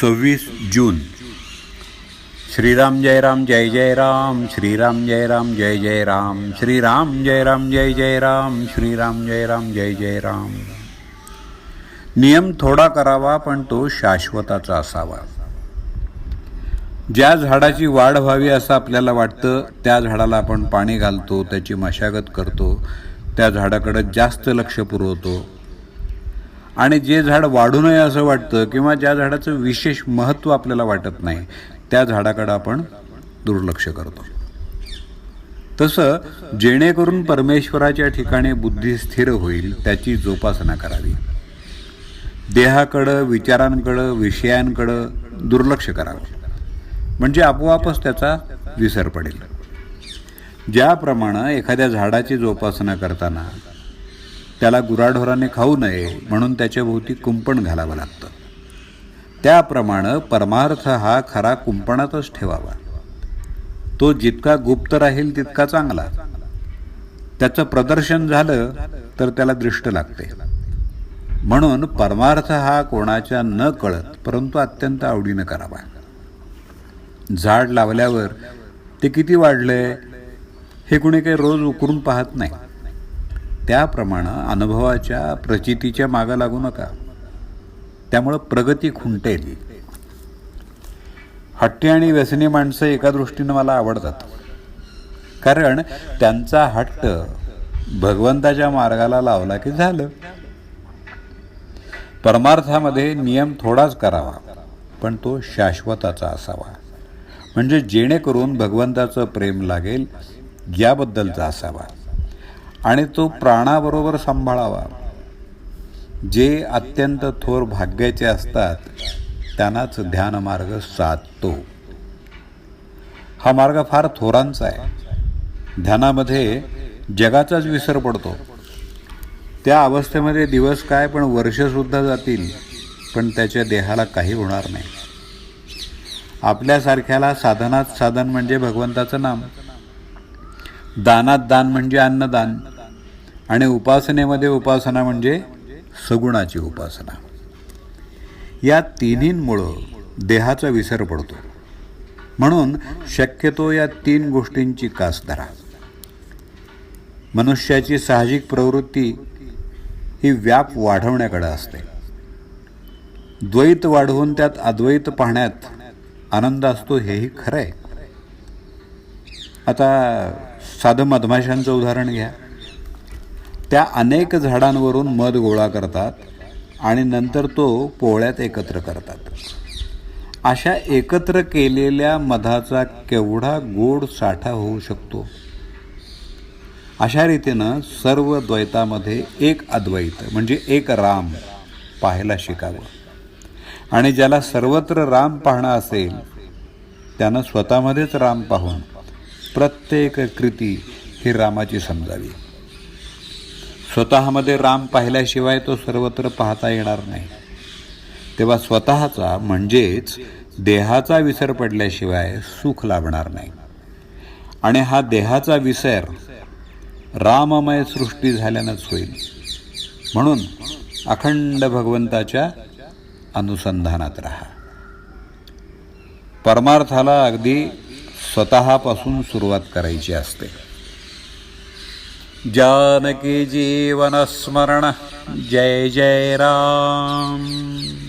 सव्वीस जून. श्रीराम जय राम जय जय राम श्रीराम जय राम जय जय राम श्रीराम जय राम जय जय राम श्रीराम जय राम जय जय राम. नियम थोडा करावा पण तो शाश्वताचा असावा. ज्या झाडाची वाढ व्हावी असं आपल्याला वाटतं त्या झाडाला आपण पाणी घालतो त्याची मशागत करतो त्या झाडाकडं जास्त लक्ष पुरवतो आणि जे झाड वाढू नये असं वाटतं किंवा ज्या झाडाचं विशेष महत्त्व आपल्याला वाटत नाही त्या झाडाकडं आपण दुर्लक्ष करतो. तसं जेणेकरून परमेश्वराच्या ठिकाणी बुद्धी स्थिर होईल त्याची जोपासना करावी. देहाकडं विचारांकडं विषयांकडं दुर्लक्ष करावं. म्हणजे आपोआपच त्याचा विसर पडेल. ज्याप्रमाणे एखाद्या झाडाची जोपासना करताना त्याला गुराढोराने खाऊ नये म्हणून त्याच्या भोवती कुंपण घालावं लागतं. त्याप्रमाणे परमार्थ हा खरा कुंपणातच ठेवावा. तो जितका गुप्त राहील तितका चांगला. त्याचं प्रदर्शन झालं तर त्याला दृष्ट लागते. म्हणून परमार्थ हा कोणाच्या न कळत परंतु अत्यंत आवडीनं करावा. झाड लावल्यावर ते किती वाढले हे कुणी काही रोज उकरून पाहत नाही. त्याप्रमाणे अनुभवाच्या प्रचितीच्या मागं लागू नका. त्यामुळं प्रगती खुंटेल हट्टी आणि व्यसनी माणसं एका दृष्टीनं मला आवडतात. कारण त्यांचा हट्ट भगवंताच्या मार्गाला लावला की झालं. परमार्थामध्ये नियम थोडाच करावा पण तो शाश्वताचा असावा. म्हणजे जेणेकरून भगवंताचं प्रेम लागेल याबद्दलचा असावा. आणि तो प्राणाबरोबर सांभाळावा. जे अत्यंत थोर भाग्याचे असतात त्यांनाच ध्यानमार्ग साधतो. हा मार्ग फार थोरांचा आहे. ध्यानामध्ये जगाचाच विसर पडतो. त्या अवस्थेमध्ये दिवस काय पण वर्षसुद्धा जातील पण त्याच्या देहाला काही होणार नाही. आपल्यासारख्याला साधनात साधन म्हणजे भगवंताचं नाम. दानात दान म्हणजे अन्नदान. आणि उपासनेमध्ये उपासना म्हणजे सगुणाची उपासना. या तिन्हींमुळं देहाचा विसर पडतो. म्हणून शक्यतो या तीन गोष्टींची कास धरा. मनुष्याची साहजिक प्रवृत्ती ही व्याप वाढवण्याकडे असते. द्वैत वाढवून त्यात अद्वैत पाहण्यात आनंद असतो हेही खरं आहे आता साधं मधमाशांचं उदाहरण घ्या. त्या अनेक झाडांवरून मध गोळा करतात आणि नंतर तो पोळ्यात एकत्र करतात. अशा एकत्र केलेल्या मधाचा केवढा गोड साठा होऊ शकतो? अशा रीतीनं सर्व द्वैतामध्ये एक अद्वैत म्हणजे एक राम पाहायला शिकावं. आणि ज्याला सर्वत्र राम पाहणं असेल त्यानं स्वतःमध्येच राम पाहून प्रत्येक कृती ही रामाची समजावी. स्वतःमध्ये राम पाहिल्याशिवाय तो सर्वत्र पाहता येणार नाही. तेव्हा स्वतःचा म्हणजेच देहाचा विसर पडल्याशिवाय सुख लाभणार नाही. आणि हा देहाचा विसर राममय सृष्टी झाल्यानंच होईल. म्हणून अखंड भगवंताच्या अनुसंधानात राहा. परमार्थाला अगदी स्वतःपासून सुरुवात करायची असते. जानकी जीवनस्मरण जय जय राम.